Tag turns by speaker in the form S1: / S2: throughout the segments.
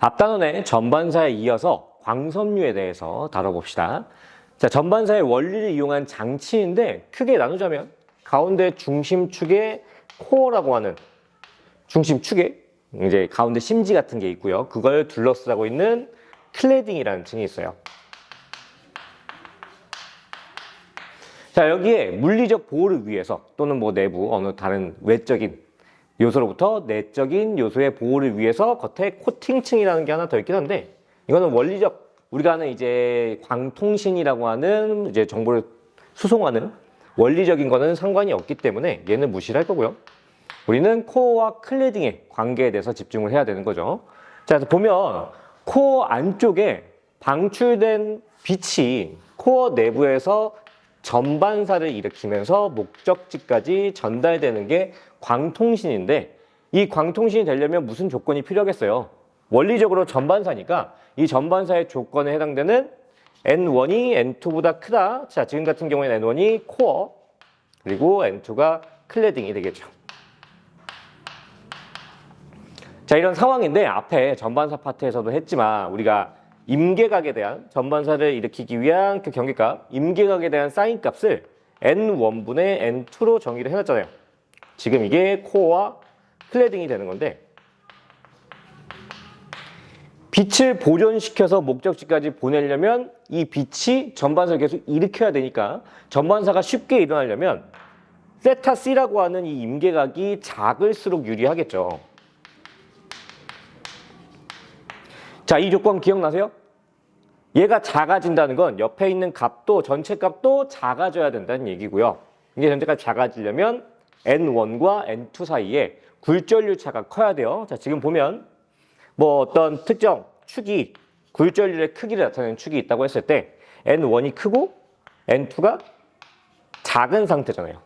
S1: 앞단원의 전반사에 이어서 광섬유에 대해서 다뤄봅시다. 자, 전반사의 원리를 이용한 장치인데 크게 나누자면 가운데 중심축에 코어라고 하는 중심축에 이제 가운데 심지 같은 게 있고요. 그걸 둘러싸고 있는 클레딩이라는 층이 있어요. 자, 여기에 물리적 보호를 위해서 또는 뭐 내부 어느 다른 외적인 요소로부터 내적인 요소의 보호를 위해서 겉에 코팅층이라는 게 하나 더 있긴 한데 이거는 원리적 우리가 하는 이제 광통신이라고 하는 이제 정보를 수송하는 원리적인 거는 상관이 없기 때문에 얘는 무시를 할 거고요. 우리는 코어와 클레딩의 관계에 대해서 집중을 해야 되는 거죠. 자, 보면 코어 안쪽에 방출된 빛이 코어 내부에서 전반사를 일으키면서 목적지까지 전달되는 게 광통신인데 이 광통신이 되려면 무슨 조건이 필요하겠어요? 원리적으로 전반사니까 이 전반사의 조건에 해당되는 N1이 N2보다 크다. 자, 지금 같은 경우에는 N1이 코어 그리고 N2가 클레딩이 되겠죠. 자, 이런 상황인데 앞에 전반사 파트에서도 했지만 우리가 임계각에 대한 전반사를 일으키기 위한 그 경계값, 임계각에 대한 사인 값을 N1분의 N2로 정의를 해놨잖아요. 지금 이게 코어와 클레딩이 되는 건데 빛을 보존시켜서 목적지까지 보내려면 이 빛이 전반사를 계속 일으켜야 되니까 전반사가 쉽게 일어나려면 세타 C라고 하는 이 임계각이 작을수록 유리하겠죠. 자, 이 조건 기억나세요? 얘가 작아진다는 건 옆에 있는 값도 전체 값도 작아져야 된다는 얘기고요. 이게 전체 값이 작아지려면 N1과 N2 사이에 굴절류 차가 커야 돼요. 자, 지금 보면 뭐 어떤 특정 축이 굴절률의 크기를 나타내는 축이 있다고 했을 때 N1이 크고 N2가 작은 상태잖아요.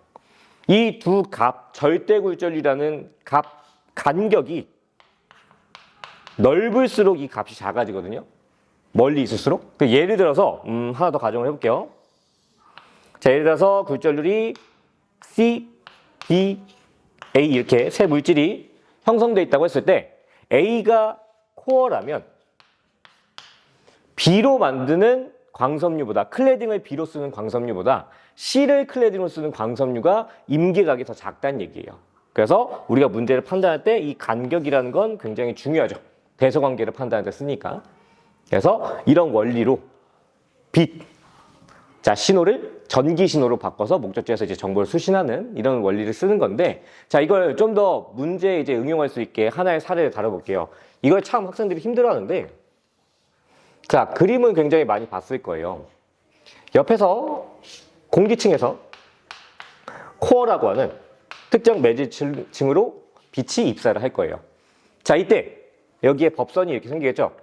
S1: 이 두 값, 절대 굴절이라는 값 간격이 넓을수록 이 값이 작아지거든요. 멀리 있을수록. 그 예를 들어서 음, 하나 더 가정을 해볼게요. 자, 예를 들어서 굴절률이 C, B, A 이렇게 세 물질이 형성되어 있다고 했을 때 A가 코어라면 B로 만드는 광섬유보다 클레딩을 B로 쓰는 광섬유보다 C를 클레딩으로 쓰는 광섬유가 임계각이 더 작다는 얘기예요. 그래서 우리가 문제를 판단할 때 이 간격이라는 건 굉장히 중요하죠. 대서관계를 판단할 때 쓰니까. 그래서 이런 원리로 빛, 자 신호를 전기 신호로 바꿔서 목적지에서 이제 정보를 수신하는 이런 원리를 쓰는 건데, 자 이걸 좀 더 문제에 이제 응용할 수 있게 하나의 사례를 다뤄볼게요. 이걸 참 학생들이 힘들어하는데, 자 그림은 굉장히 많이 봤을 거예요. 옆에서 공기층에서 코어라고 하는 특정 매질층으로 빛이 입사를 할 거예요. 자 이때 여기에 법선이 이렇게 생기겠죠.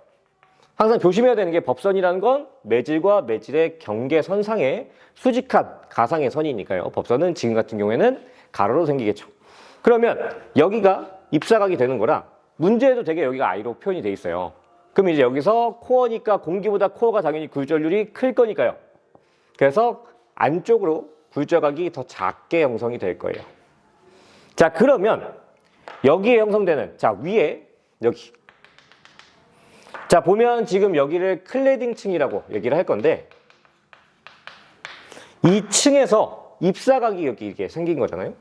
S1: 항상 조심해야 되는 게 법선이라는 건 매질과 매질의 경계선상에 수직한 가상의 선이니까요. 법선은 지금 같은 경우에는 가로로 생기겠죠. 그러면 여기가 입사각이 되는 거라 문제에도 되게 여기가 I로 표현이 돼 있어요. 그럼 이제 여기서 코어니까 공기보다 코어가 당연히 굴절률이 클 거니까요. 그래서 안쪽으로 굴절각이 더 작게 형성이 될 거예요. 자, 그러면 여기에 형성되는 자, 위에 여기 자, 보면 지금 여기를 클레딩 층이라고 얘기를 할 건데, 이 층에서 입사각이 여기 이렇게 생긴 거잖아요.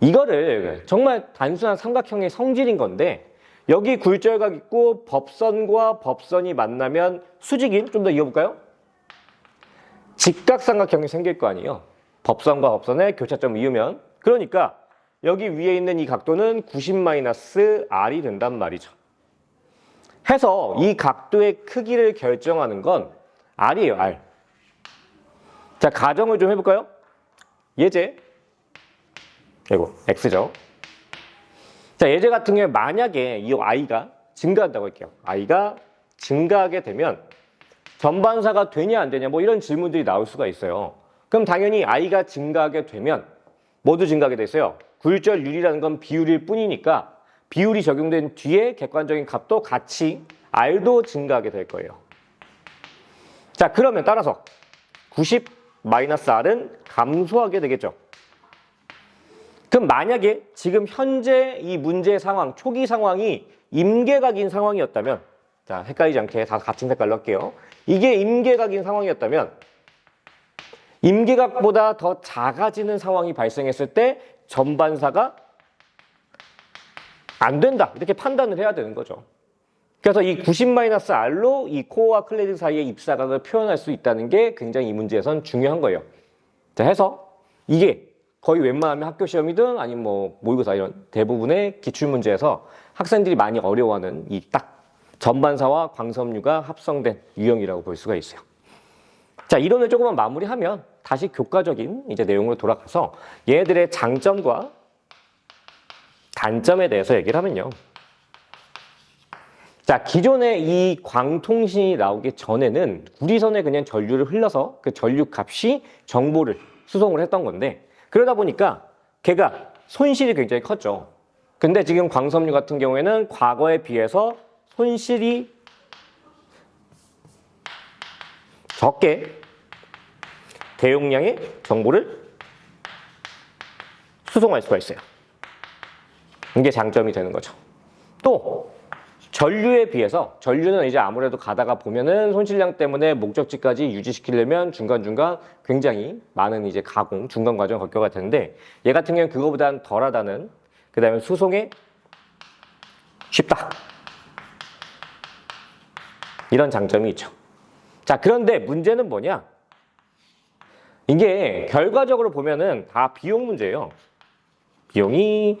S1: 이거를 정말 단순한 삼각형의 성질인 건데, 여기 굴절각 있고 법선과 법선이 만나면 수직인 좀 더 이어볼까요? 직각삼각형이 생길 거 아니에요. 법선과 법선의 교차점을 이으면. 그러니까 여기 위에 있는 이 각도는 90-r이 된단 말이죠. 해서 이 각도의 크기를 결정하는 건 R이에요, R. 자, 가정을 좀 해볼까요? 예제. 이거, X죠. 자, 예제 같은 경우에 만약에 이 I가 증가한다고 할게요. I가 증가하게 되면 전반사가 되냐 안 되냐 뭐 이런 질문들이 나올 수가 있어요. 그럼 당연히 I가 증가하게 되면 모두 증가하게 됐어요. 굴절률이라는 건 비율일 뿐이니까 비율이 적용된 뒤에 객관적인 값도 같이 R도 증가하게 될 거예요. 자, 그러면 따라서 90 마이너스 R은 감소하게 되겠죠. 그럼 만약에 지금 현재 이 문제 상황, 초기 상황이 임계각인 상황이었다면 자, 헷갈리지 않게 다 같은 색깔로 할게요. 이게 임계각인 상황이었다면 임계각보다 더 작아지는 상황이 발생했을 때 전반사가 안 된다. 이렇게 판단을 해야 되는 거죠. 그래서 이 90-R로 이 코어와 클레딩 사이의 입사각을 표현할 수 있다는 게 굉장히 이 문제에선 중요한 거예요. 자, 해서 이게 거의 웬만하면 학교 시험이든 아니면 뭐 모의고사 이런 대부분의 기출 문제에서 학생들이 많이 어려워하는 이 딱 전반사와 광섬유가 합성된 유형이라고 볼 수가 있어요. 자, 이론을 조금만 마무리하면 다시 교과적인 이제 내용으로 돌아가서 얘네들의 장점과 단점에 대해서 얘기를 하면요. 자, 기존에 이 광통신이 나오기 전에는 구리선에 그냥 전류를 흘러서 그 전류 값이 정보를 수송을 했던 건데 그러다 보니까 걔가 손실이 굉장히 컸죠. 근데 지금 광섬유 같은 경우에는 과거에 비해서 손실이 적게 대용량의 정보를 수송할 수가 있어요. 이게 장점이 되는 거죠. 또 전류에 비해서 전류는 이제 아무래도 가다가 보면은 손실량 때문에 목적지까지 유지시키려면 중간중간 굉장히 많은 이제 가공 중간 과정 겪어야 되는데 얘 같은 경우는 그거보다는 덜하다는 그다음에 수송에 쉽다 이런 장점이 있죠. 자 그런데 문제는 뭐냐? 이게 결과적으로 보면은 다 비용 문제예요. 비용이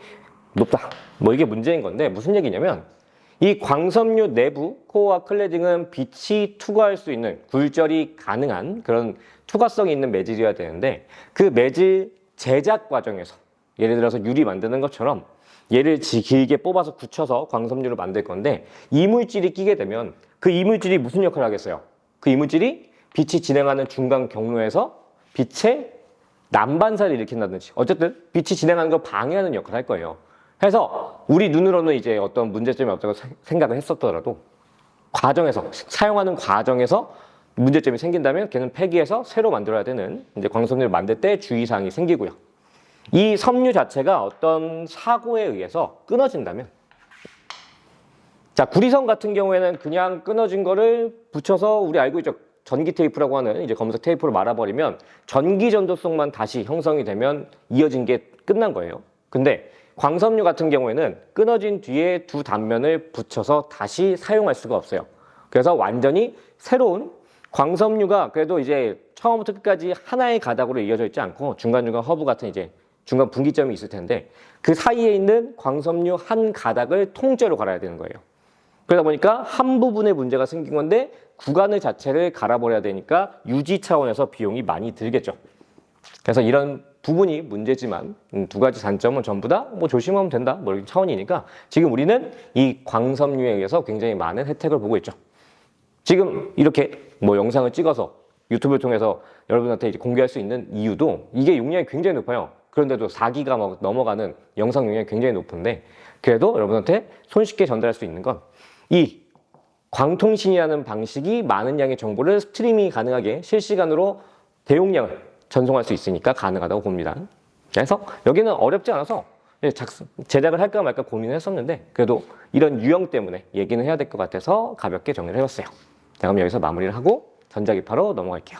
S1: 높다. 뭐 이게 문제인 건데 무슨 얘기냐면 이 광섬유 내부 코어와 클레딩은 빛이 투과할 수 있는 굴절이 가능한 그런 투과성이 있는 매질이어야 되는데 그 매질 제작 과정에서 예를 들어서 유리 만드는 것처럼 얘를 지 길게 뽑아서 굳혀서 광섬유를 만들 건데 이물질이 끼게 되면 그 이물질이 무슨 역할을 하겠어요? 그 이물질이 빛이 진행하는 중간 경로에서 빛의 난반사를 일으킨다든지 어쨌든 빛이 진행하는 걸 방해하는 역할을 할 거예요. 그래서 우리 눈으로는 이제 어떤 문제점이 없다고 세- 생각을 했었더라도 과정에서 사용하는 과정에서 문제점이 생긴다면 걔는 폐기해서 새로 만들어야 되는 이제 광섬유를 만들 때 주의사항이 생기고요. 이 섬유 자체가 어떤 사고에 의해서 끊어진다면 자 구리선 같은 경우에는 그냥 끊어진 거를 붙여서 우리 알고 있죠 전기 테이프라고 하는 이제 검은색 테이프로 말아버리면 전기 전도성만 다시 형성이 되면 이어진 게 끝난 거예요. 근데 광섬유 같은 경우에는 끊어진 뒤에 두 단면을 붙여서 다시 사용할 수가 없어요. 그래서 완전히 새로운 광섬유가 그래도 이제 처음부터 끝까지 하나의 가닥으로 이어져 있지 않고 중간중간 허브 같은 이제 중간 분기점이 있을 텐데 그 사이에 있는 광섬유 한 가닥을 통째로 갈아야 되는 거예요. 그러다 보니까 한 부분에 문제가 생긴 건데 구간을 자체를 갈아버려야 되니까 유지 차원에서 비용이 많이 들겠죠. 그래서 이런 부분이 문제지만 음, 두 가지 단점은 전부 다 뭐 조심하면 된다 뭐 이런 차원이니까 지금 우리는 이 광섬유에 의해서 굉장히 많은 혜택을 보고 있죠. 지금 이렇게 뭐 영상을 찍어서 유튜브를 통해서 여러분한테 이제 공개할 수 있는 이유도 이게 용량이 굉장히 높아요. 그런데도 4기가 막 넘어가는 영상 용량이 굉장히 높은데 그래도 여러분한테 손쉽게 전달할 수 있는 건 이 광통신이라는 방식이 많은 양의 정보를 스트리밍이 가능하게 실시간으로 대용량을 전송할 수 있으니까 가능하다고 봅니다. 그래서 여기는 어렵지 않아서 예, 작성, 제작을 할까 말까 고민을 했었는데 그래도 이런 유형 때문에 얘기는 해야 될 것 같아서 가볍게 정리를 해봤어요. 자, 그럼 여기서 마무리를 하고 전자기파로 넘어갈게요.